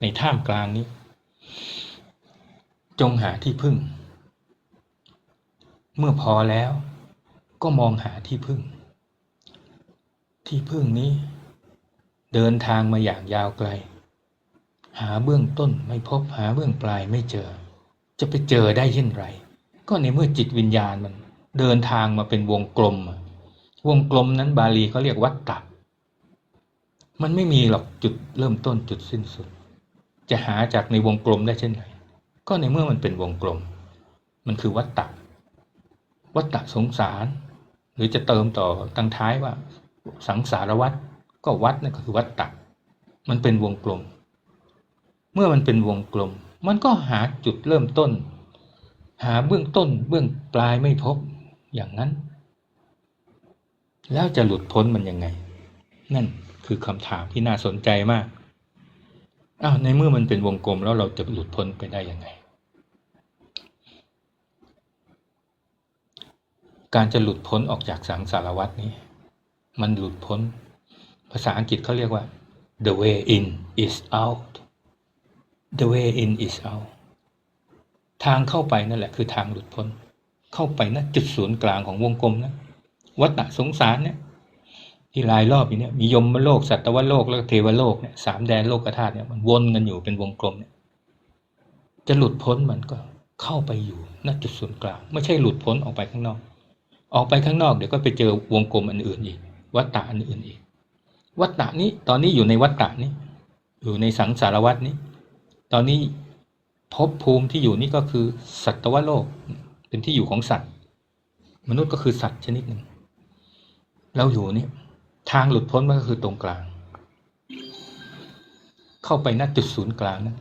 ในท่ามกลางนี้ จงหาที่พึ่ง เมื่อพอแล้วก็มองหาที่พึ่ง ที่พึ่งนี้ เดินทางมาอย่างยาวไกล หาเบื้องต้นไม่พบหาเบื้องปลายไม่เจอ จะไปเจอได้เช่นไร ก็ในเมื่อจิตวิญญาณมัน เดินทางมาเป็นวงกลม วงกลมนั้นบาลีเขาเรียกวัตตะมันไม่มีหรอกจุดเริ่มต้นจุดสิ้นสุด จะหาจากในวงกลมได้เช่นไรก็ในเมื่อมันเป็นวงกลม มันคือวัตตะวัตตะสงสาร หรือจะเติมต่อตั้งท้ายว่า สังสารวัตก็วัดนั่นก็คือวัตตะมันเป็นวงกลม เมื่อมันเป็นวงกลม มันก็หาจุดเริ่มต้น หาเบื้องต้นเบื้องปลายไม่พบอย่างนั้น แล้วจะหลุดพ้นมันยังไง นั่นคือคำถามที่น่าสนใจมาก อ้าวในเมื่อมันเป็นวงกลมแล้วเราจะหลุดพ้นไปได้ยังไง การจะหลุดพ้นออกจากสังสารวัฏนี้ มันหลุดพ้น ภาษาอังกฤษเขาเรียกว่า the way in is out the way in is out ทางเข้าไปนั่นแหละคือทางหลุดพ้น เข้าไปนะจุดศูนย์กลางของวงกลมนะวัฏสงสารเนี่ย ที่ลายรอบอยู่เนี่ยมียมโลกสัตวโลกแล้วก็เทวโลกเนี่ยสามแดนโลกธาตุเนี่ยมันวนกันอยู่เป็นวงกลมเนี่ยจะหลุดพ้นมันก็เข้าไปอยู่ณจุดศูนย์กลางไม่ใช่หลุดพ้นออกไปข้างนอก ออกไปข้างนอกเดี๋ยวก็ไปเจอวงกลมอันอื่นอีกวัฏฏะอันอื่นอีกวัฏฏะนี้ตอนนี้อยู่ในวัฏฏะนี้ อยู่ในสังสารวัฏนี้ ตอนนี้ภพภูมิที่อยู่นี่ก็คือสัตวโลก เป็นที่อยู่ของสัตว์ มนุษย์ก็คือสัตว์ชนิดหนึ่งเราอยู่นี่ ทางหลุดพ้นมันก็คือตรงกลาง เข้าไปณจุดศูนย์กลางนั้น